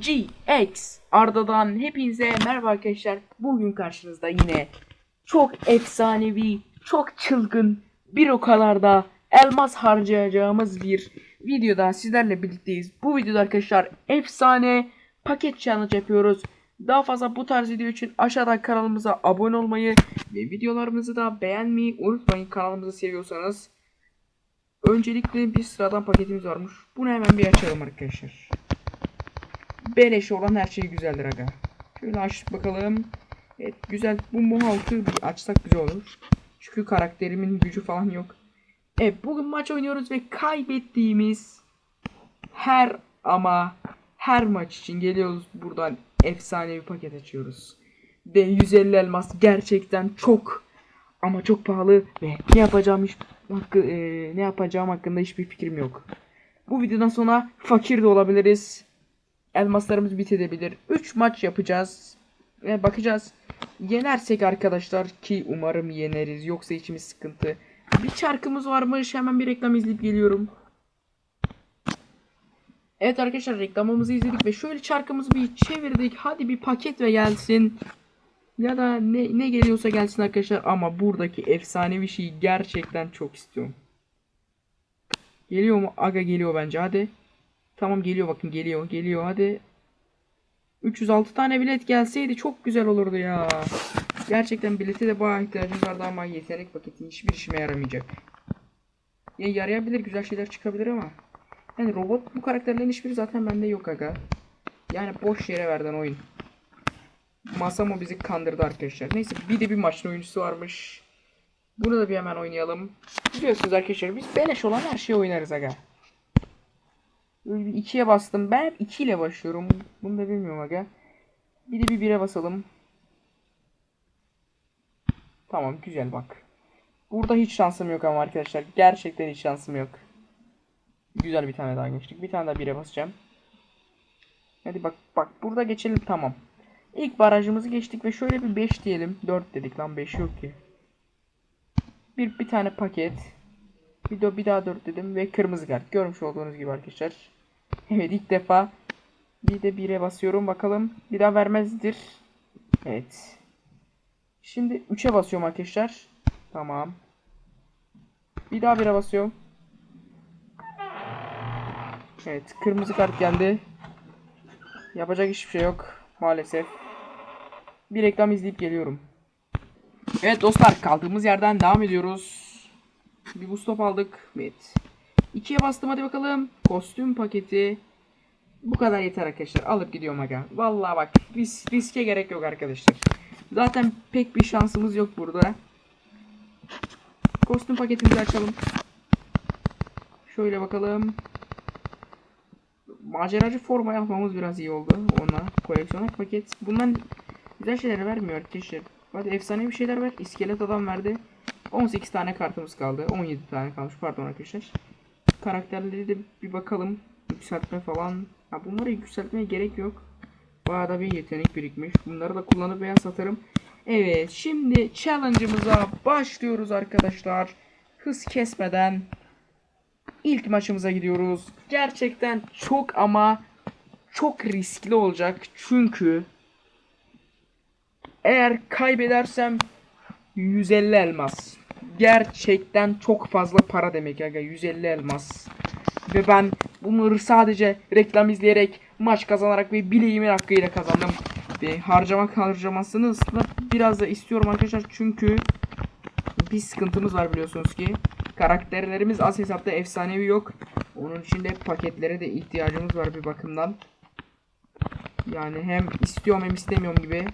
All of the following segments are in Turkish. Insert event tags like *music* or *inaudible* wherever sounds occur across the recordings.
GX Arda'dan hepinize merhaba arkadaşlar. Bugün karşınızda yine çok efsanevi, çok çılgın, bir o kadar da elmas harcayacağımız bir videoda sizlerle birlikteyiz. Bu videoda arkadaşlar efsane paket challenge yapıyoruz. Daha fazla bu tarz video için aşağıdan kanalımıza abone olmayı ve videolarımızı da beğenmeyi unutmayın kanalımızı seviyorsanız. Öncelikle bir sıradan paketimiz varmış. Bunu hemen bir açalım arkadaşlar. Beleş olan her şey güzeldir aga. Şöyle açtık bakalım. Evet güzel. Bu Mohawk'ı bir açsak güzel olur. Çünkü karakterimin gücü falan yok. Evet bugün maç oynuyoruz ve kaybettiğimiz her ama her maç için geliyoruz buradan efsane bir paket açıyoruz. Ve 150 elmas gerçekten çok ama çok pahalı ve ne yapacağım hiç hakkı, e, ne yapacağım hakkında hiçbir fikrim yok. Bu videodan sonra fakir de olabiliriz. Elmaslarımız bitebilir. 3 maç yapacağız. Ve bakacağız. Yenersek arkadaşlar ki umarım yeneriz. Yoksa içimiz sıkıntı. Bir çarkımız varmış. Hemen bir reklam izleyip geliyorum. Evet arkadaşlar reklamımızı izledik ve şöyle çarkımızı bir çevirdik. Hadi bir paket ve gelsin. Ya da ne, ne geliyorsa gelsin arkadaşlar ama buradaki efsanevi şeyi gerçekten çok istiyorum. Geliyor mu? Aga geliyor bence hadi. Tamam geliyor bakın geliyor geliyor hadi. 306 tane bilet gelseydi çok güzel olurdu ya. Gerçekten bilete de bayağı ihtiyacımız vardı ama yetenek paketi hiçbir işime yaramayacak. Ya yarayabilir güzel şeyler çıkabilir ama. Yani robot bu karakterlerin hiçbiri zaten bende yok aga. Yani boş yere verden oyun. Masamo bizi kandırdı arkadaşlar. Neyse bir de bir maçın oyuncusu varmış. Bunu da bir hemen oynayalım. Biliyorsunuz arkadaşlar biz beleş olan her şeyi oynarız aga. Böyle bir ikiye bastım. Ben hep 2 ile başlıyorum. Bunu da bilmiyorum aga. Bir de bir 1'e basalım. Tamam güzel bak. Burada hiç şansım yok ama arkadaşlar. Gerçekten hiç şansım yok. Güzel bir tane daha geçtik. Bir tane daha 1'e basacağım. Hadi bak bak burada geçelim tamam. İlk barajımızı geçtik ve şöyle bir 5 diyelim. 4 dedik lan 5 yok ki. Bir, bir tane paket. De, bir daha 4 dedim ve kırmızı kart. Görmüş olduğunuz gibi arkadaşlar. Evet ilk defa bir de 1'e basıyorum bakalım. Bir daha vermezdir. Evet. Şimdi 3'e basıyorum arkadaşlar. Tamam. Bir daha 1'e basıyorum. Evet kırmızı kart geldi. Yapacak hiçbir şey yok maalesef. Bir reklam izleyip geliyorum. Evet dostlar kaldığımız yerden devam ediyoruz. Bir boost stop aldık. Evet. İkiye bastım hadi bakalım. Kostüm paketi. Bu kadar yeter arkadaşlar. Alıp gidiyorum aga. Vallahi bak ris riske gerek yok arkadaşlar. Zaten pek bir şansımız yok burada. Kostüm paketimizi açalım. Şöyle bakalım. Maceracı forma yapmamız biraz iyi oldu. Ona koleksiyoner paket. Bundan güzel şeyler vermiyor arkadaşlar. Hadi efsane bir şeyler ver. İskelet adam verdi. 18 tane kartımız kaldı. 17 tane kalmış pardon arkadaşlar. Karakterleri de bir bakalım. Yükseltme falan. Ha, bunları yükseltmeye gerek yok. Bayağı da bir yetenek birikmiş. Bunları da kullanıp veya satarım. Evet şimdi challenge'ımıza başlıyoruz arkadaşlar. Hız kesmeden ilk maçımıza gidiyoruz. Gerçekten çok ama çok riskli olacak. Çünkü eğer kaybedersem 150 elmas. Gerçekten çok fazla para demek aga 150 elmas. Ve ben bunları sadece reklam izleyerek, maç kazanarak ve bileğimin hakkıyla kazandım. Ve harcamak harcamasını ısla biraz da istiyorum arkadaşlar çünkü bir sıkıntımız var biliyorsunuz ki. Karakterlerimiz az hesapta efsanevi yok. Onun için de paketlere de ihtiyacımız var bir bakımdan. Yani hem istiyorum hem istemiyorum gibi.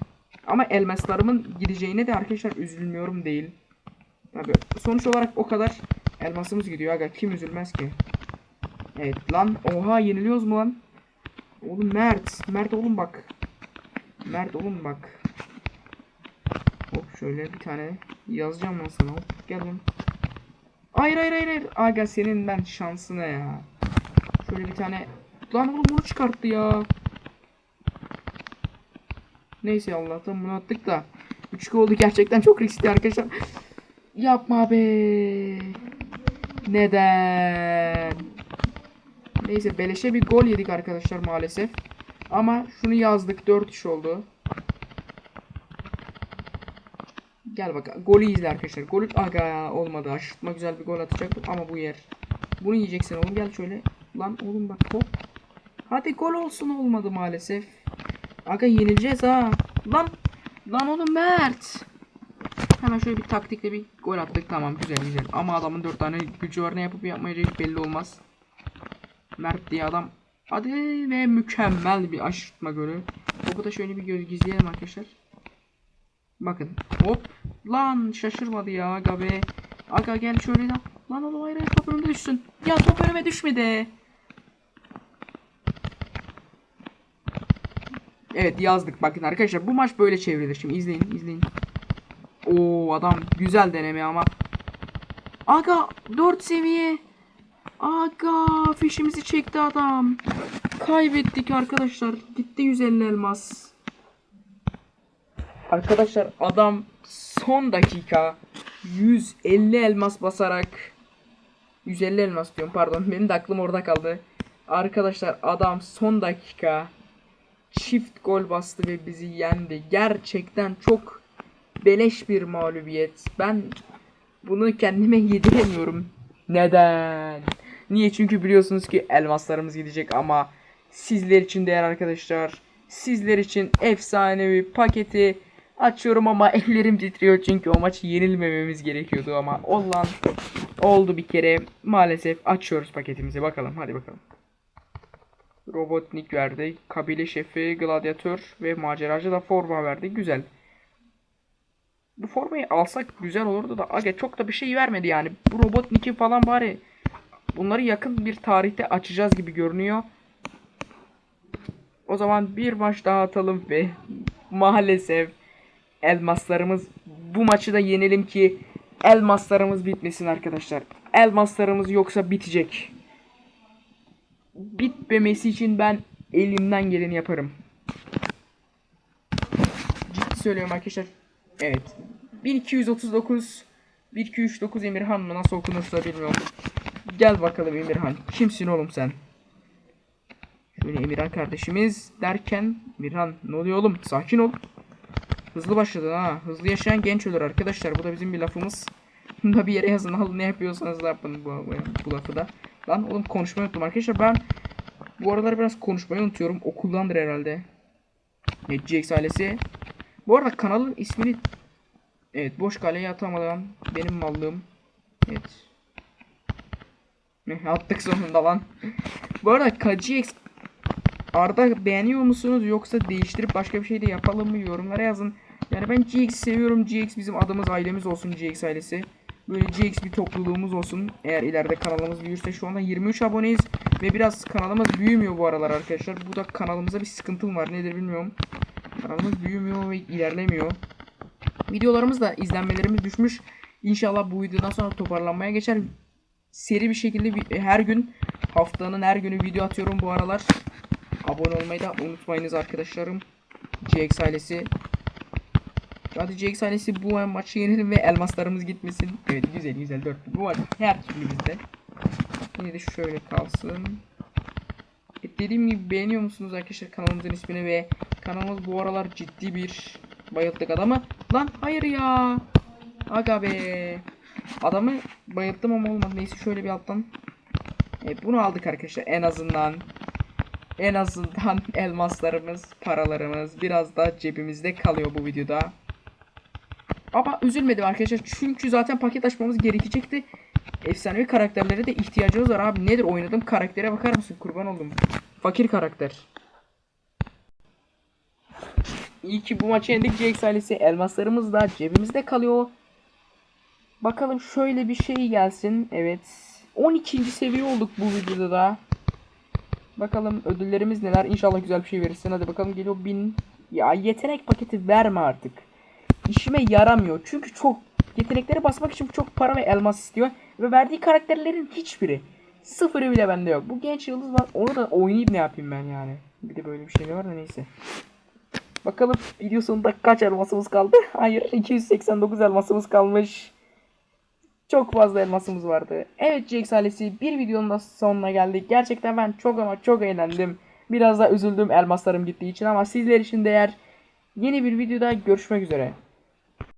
Ama elmaslarımın gideceğine de arkadaşlar üzülmüyorum değil. Tabi sonuç olarak o kadar elmasımız gidiyor aga kim üzülmez ki. Evet lan oha yeniliyoruz mu lan? Oğlum Mert. Mert oğlum bak. Mert oğlum bak. Hop şöyle bir tane yazacağım lan sana. Hop gel lan. Hayır hayır hayır hayır. Aga senin ben şansına ya. Şöyle bir tane. Lan oğlum bunu çıkarttı ya. Neyse Allah'tan bunu attık da. 3 oldu gerçekten çok riskli arkadaşlar. Yapma be. Neden? Neyse beleşe bir gol yedik arkadaşlar maalesef. Ama şunu yazdık 4 iş oldu. Gel bakalım. Golü izle arkadaşlar. Golü aga olmadı. Aşırtma güzel bir gol atacaktık ama bu yer. Bunu yiyeceksin oğlum. Gel şöyle. Lan oğlum bak hop. Hadi gol olsun olmadı maalesef. Aga yenileceğiz ha. Lan. Lan oğlum Mert. Hemen şöyle bir taktikle bir gol attık. Tamam güzel güzel. Ama adamın 4 tane gücü var. Ne yapıp yapmayacağı belli olmaz. Mert diye adam. Hadi ve mükemmel bir aşırtma golü. Topu da şöyle bir göz gizleyelim arkadaşlar. Bakın. Hop. Lan şaşırmadı ya aga be. Aga gel şöyle de. Lan oğlum hayır, top önüme düşsün. Ya top önüme düşmedi. Evet yazdık bakın arkadaşlar bu maç böyle çevrilir şimdi izleyin izleyin. Oo adam güzel deneme ama. Aga 4 seviye. Aga fişimizi çekti adam. Kaybettik arkadaşlar. Gitti 150 elmas. Arkadaşlar adam son dakika 150 elmas basarak 150 elmas diyorum pardon benim de aklım orada kaldı. Arkadaşlar adam son dakika çift gol bastı ve bizi yendi. Gerçekten çok beleş bir mağlubiyet. Ben bunu kendime *laughs* yediremiyorum. Neden? Niye? Çünkü biliyorsunuz ki elmaslarımız gidecek ama sizler için değer arkadaşlar. Sizler için efsanevi paketi açıyorum ama *laughs* ellerim titriyor çünkü o maçı yenilmememiz gerekiyordu ama olan oldu bir kere. Maalesef açıyoruz paketimizi bakalım hadi bakalım. Robotnik verdi. Kabile şefi, gladyatör ve maceracı da forma verdi. Güzel. Bu formayı alsak güzel olurdu da aga çok da bir şey vermedi yani. Bu Robotnik'i falan bari bunları yakın bir tarihte açacağız gibi görünüyor. O zaman bir maç daha atalım ve maalesef elmaslarımız bu maçı da yenelim ki elmaslarımız bitmesin arkadaşlar. Elmaslarımız yoksa bitecek bitmemesi için ben elimden geleni yaparım. Ciddi söylüyorum arkadaşlar. Evet. 1239 1239 Emirhan mı nasıl okunursa bilmiyorum. Gel bakalım Emirhan. Kimsin oğlum sen? Şöyle Emirhan kardeşimiz derken Emirhan ne oluyor oğlum? Sakin ol. Hızlı başladın ha. Hızlı yaşayan genç ölür arkadaşlar. Bu da bizim bir lafımız. *laughs* Bunu da bir yere yazın. Alın ne yapıyorsanız yapın bu, bu, bu lafı da. Lan oğlum konuşmayı unuttum arkadaşlar. Ben bu aralar biraz konuşmayı unutuyorum. Okuldandır herhalde. Evet GX ailesi. Bu arada kanalın ismini Evet boş kaleye atamadan benim mallığım. Evet. Attık sonunda lan. *laughs* bu arada GX Arda beğeniyor musunuz yoksa değiştirip başka bir şey de yapalım mı yorumlara yazın. Yani ben GX seviyorum. GX bizim adımız ailemiz olsun GX ailesi. Böyle GX bir topluluğumuz olsun. Eğer ileride kanalımız büyürse şu anda 23 aboneyiz. Ve biraz kanalımız büyümüyor bu aralar arkadaşlar. Bu da kanalımıza bir sıkıntım var. Nedir bilmiyorum. Kanalımız büyümüyor ve ilerlemiyor. Videolarımız da izlenmelerimiz düşmüş. İnşallah bu videodan sonra toparlanmaya geçer. Seri bir şekilde her gün haftanın her günü video atıyorum bu aralar. Abone olmayı da unutmayınız arkadaşlarım. GX ailesi. Hadi GX ailesi bu maçı yenelim ve elmaslarımız gitmesin. Evet güzel güzel 4. Bu maç her türlü bizde. Yine de şöyle kalsın. Evet, dediğim gibi beğeniyor musunuz arkadaşlar kanalımızın ismini ve kanalımız bu aralar ciddi bir bayılttık adamı. Lan hayır ya. Aga be. Adamı bayılttım ama olmadı. Neyse şöyle bir alttan. Evet bunu aldık arkadaşlar en azından. En azından *laughs* elmaslarımız, paralarımız biraz da cebimizde kalıyor bu videoda. Ama üzülmedim arkadaşlar çünkü zaten paket açmamız gerekecekti. Efsanevi karakterlere de ihtiyacımız var abi. Nedir oynadığım karaktere bakar mısın? Kurban oldum. Fakir karakter. İyi ki bu maçı yendik GX ailesi. Elmaslarımız da cebimizde kalıyor. Bakalım şöyle bir şey gelsin. Evet. 12. seviye olduk bu videoda da. Bakalım ödüllerimiz neler. İnşallah güzel bir şey verirsin. Hadi bakalım geliyor 1000. Ya yetenek paketi verme artık. İşime yaramıyor. Çünkü çok yeteneklere basmak için çok para ve elmas istiyor. Ve verdiği karakterlerin hiçbiri. Sıfırı bile bende yok. Bu genç yıldız var. Onu da oynayıp ne yapayım ben yani. Bir de böyle bir şey var da neyse. Bakalım video sonunda kaç elmasımız kaldı? *laughs* Hayır 289 elmasımız kalmış. Çok fazla elmasımız vardı. Evet GX ailesi bir videonun da sonuna geldik. Gerçekten ben çok ama çok eğlendim. Biraz da üzüldüm elmaslarım gittiği için ama sizler için değer. Yeni bir videoda görüşmek üzere.